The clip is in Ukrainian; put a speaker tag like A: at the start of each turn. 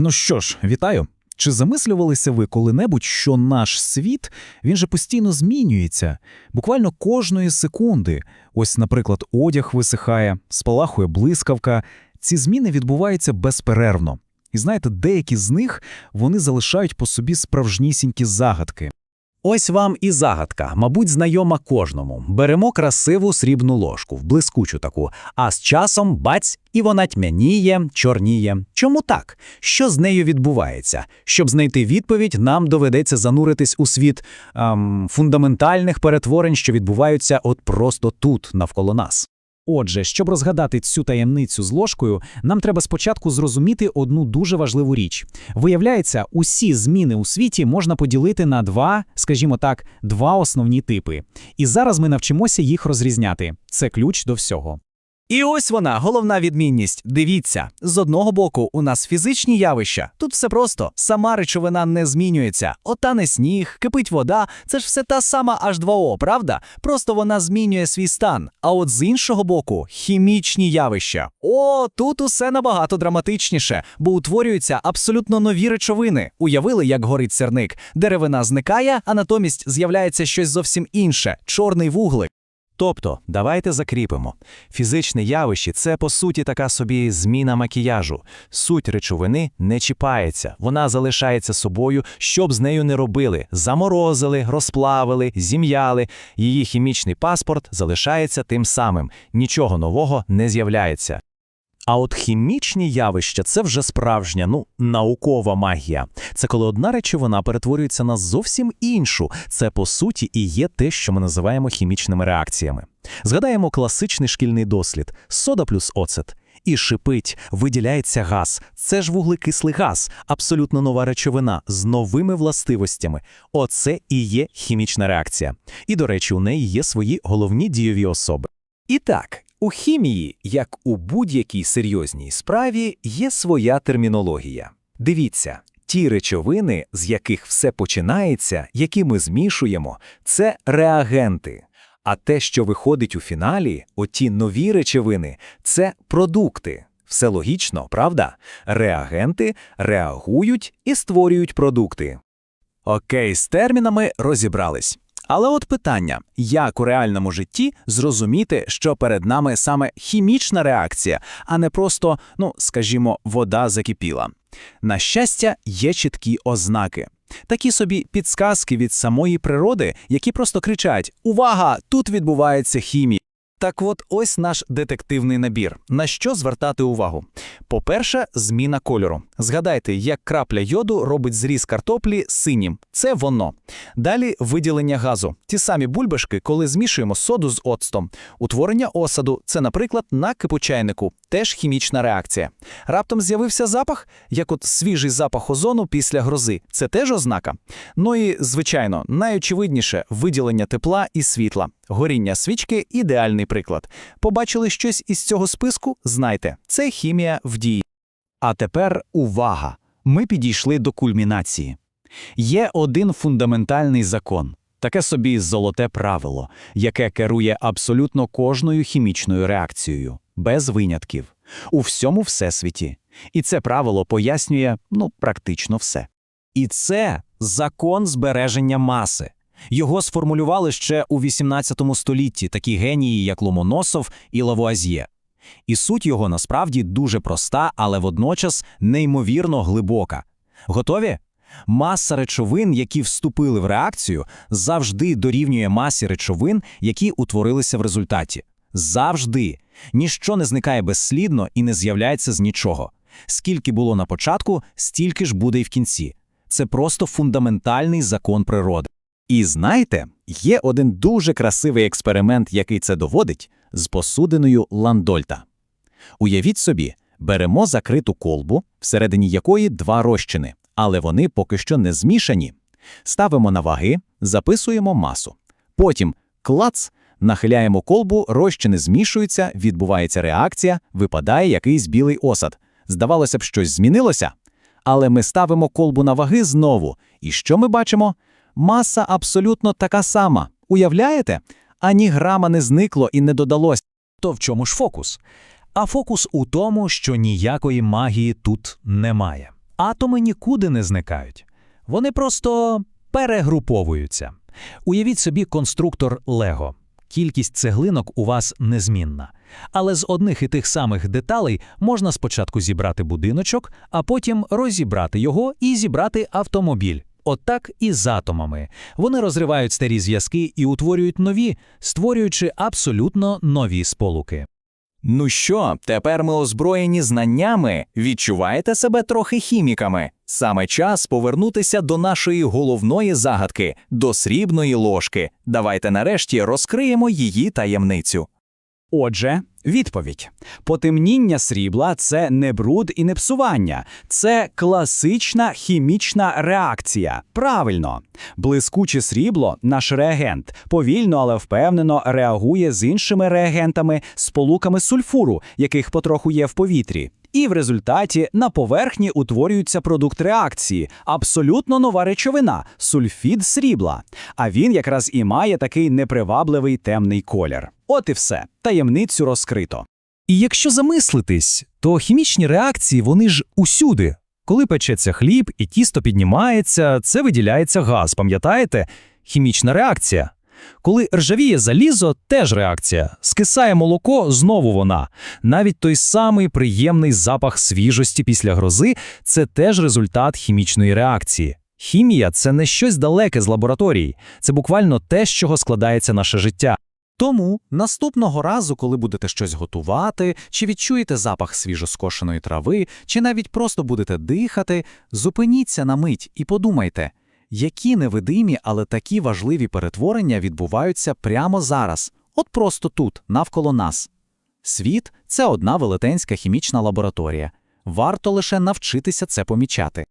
A: Ну що ж, вітаю. Чи замислювалися ви коли-небудь, що наш світ він же постійно змінюється, буквально кожної секунди. Ось, наприклад, одяг висихає, спалахує блискавка. Ці зміни відбуваються безперервно. І знаєте, деякі з них вони залишають по собі справжнісінькі загадки.
B: Ось вам і загадка, мабуть, знайома кожному. Беремо красиву срібну ложку, в блискучу таку, а з часом баць, і вона тьмяніє, чорніє. Чому так? Що з нею відбувається? Щоб знайти відповідь, нам доведеться зануритись у світ ем, фундаментальних перетворень, що відбуваються от просто тут, навколо нас.
A: Отже, щоб розгадати цю таємницю з ложкою, нам треба спочатку зрозуміти одну дуже важливу річ. Виявляється, усі зміни у світі можна поділити на два, скажімо так, два основні типи. І зараз ми навчимося їх розрізняти. Це ключ до всього.
C: І ось вона, головна відмінність. Дивіться, з одного боку, у нас фізичні явища. Тут все просто, сама речовина не змінюється. Отане сніг, кипить вода, це ж все та сама H2O, правда? Просто вона змінює свій стан. А от з іншого боку, хімічні явища. О, тут усе набагато драматичніше, бо утворюються абсолютно нові речовини. Уявили, як горить сірник. Деревина зникає, а натомість з'являється щось зовсім інше чорний вуглик.
B: Тобто, давайте закріпимо. Фізичне явище це по суті така собі зміна макіяжу. Суть речовини не чіпається, вона залишається собою, щоб з нею не робили. Заморозили, розплавили, зім'яли. Її хімічний паспорт залишається тим самим. Нічого нового не з'являється. А от хімічні явища це вже справжня, ну, наукова магія. Це коли одна речовина перетворюється на зовсім іншу. Це по суті і є те, що ми називаємо хімічними реакціями. Згадаємо класичний шкільний дослід: сода плюс оцет. І шипить, виділяється газ. Це ж вуглекислий газ, абсолютно нова речовина з новими властивостями. Оце і є хімічна реакція. І, до речі, у неї є свої головні дієві особи.
C: І так, у хімії, як у будь-якій серйозній справі, є своя термінологія. Дивіться, ті речовини, з яких все починається, які ми змішуємо, це реагенти. А те, що виходить у фіналі, оті нові речовини, це продукти. Все логічно, правда? Реагенти реагують і створюють продукти. Окей, з термінами розібрались. Але от питання, як у реальному житті зрозуміти, що перед нами саме хімічна реакція, а не просто, ну, скажімо, вода закипіла. На щастя, є чіткі ознаки. Такі собі підсказки від самої природи, які просто кричать: Увага! Тут відбувається хімія. Так от ось наш детективний набір. На що звертати увагу? По-перше, зміна кольору. Згадайте, як крапля йоду робить зріз картоплі синім. Це воно. Далі виділення газу. Ті самі бульбашки, коли змішуємо соду з оцтом. Утворення осаду це, наприклад, на кипучайнику. Теж хімічна реакція. Раптом з'явився запах, як от свіжий запах озону після грози. Це теж ознака. Ну і, звичайно, найочевидніше виділення тепла і світла. Горіння свічки ідеальний приклад. Побачили щось із цього списку? Знайте, це хімія в дії.
B: А тепер увага! Ми підійшли до кульмінації. Є один фундаментальний закон, таке собі золоте правило, яке керує абсолютно кожною хімічною реакцією, без винятків, у всьому всесвіті. І це правило пояснює ну, практично все. І це закон збереження маси. Його сформулювали ще у 18 столітті такі генії, як Ломоносов і Лавуазьє. І суть його насправді дуже проста, але водночас неймовірно глибока. Готові? Маса речовин, які вступили в реакцію, завжди дорівнює масі речовин, які утворилися в результаті. Завжди. Ніщо не зникає безслідно і не з'являється з нічого. Скільки було на початку, стільки ж буде й в кінці. Це просто фундаментальний закон природи. І знаєте, є один дуже красивий експеримент, який це доводить, з посудиною Ландольта. Уявіть собі, беремо закриту колбу, всередині якої два розчини, але вони поки що не змішані. Ставимо на ваги, записуємо масу. Потім клац, нахиляємо колбу, розчини змішуються, відбувається реакція, випадає якийсь білий осад. Здавалося б, щось змінилося. Але ми ставимо колбу на ваги знову. І що ми бачимо? Маса абсолютно така сама. Уявляєте? Ані грама не зникло і не додалось.
A: То в чому ж фокус? А фокус у тому, що ніякої магії тут немає.
D: Атоми нікуди не зникають. Вони просто перегруповуються. Уявіть собі конструктор Лего. Кількість цеглинок у вас незмінна. Але з одних і тих самих деталей можна спочатку зібрати будиночок, а потім розібрати його і зібрати автомобіль. Отак і з атомами. Вони розривають старі зв'язки і утворюють нові, створюючи абсолютно нові сполуки.
B: Ну що, тепер ми озброєні знаннями, відчуваєте себе трохи хіміками. Саме час повернутися до нашої головної загадки, до срібної ложки. Давайте нарешті розкриємо її таємницю.
E: Отже, відповідь: потемніння срібла це не бруд і не псування, це класична хімічна реакція. Правильно, блискуче срібло, наш реагент, повільно, але впевнено реагує з іншими реагентами, сполуками сульфуру, яких потроху є в повітрі. І в результаті на поверхні утворюється продукт реакції, абсолютно нова речовина сульфід срібла. А він якраз і має такий непривабливий темний колір. От і все. Таємницю розкрито.
D: І якщо замислитись, то хімічні реакції вони ж усюди. Коли печеться хліб і тісто піднімається, це виділяється газ, пам'ятаєте? Хімічна реакція. Коли ржавіє залізо, теж реакція. Скисає молоко, знову вона. Навіть той самий приємний запах свіжості після грози це теж результат хімічної реакції. Хімія це не щось далеке з лабораторії, це буквально те, з чого складається наше життя.
A: Тому наступного разу, коли будете щось готувати, чи відчуєте запах свіжоскошеної трави, чи навіть просто будете дихати, зупиніться на мить і подумайте, які невидимі, але такі важливі перетворення відбуваються прямо зараз, от просто тут, навколо нас. Світ це одна велетенська хімічна лабораторія. Варто лише навчитися це помічати.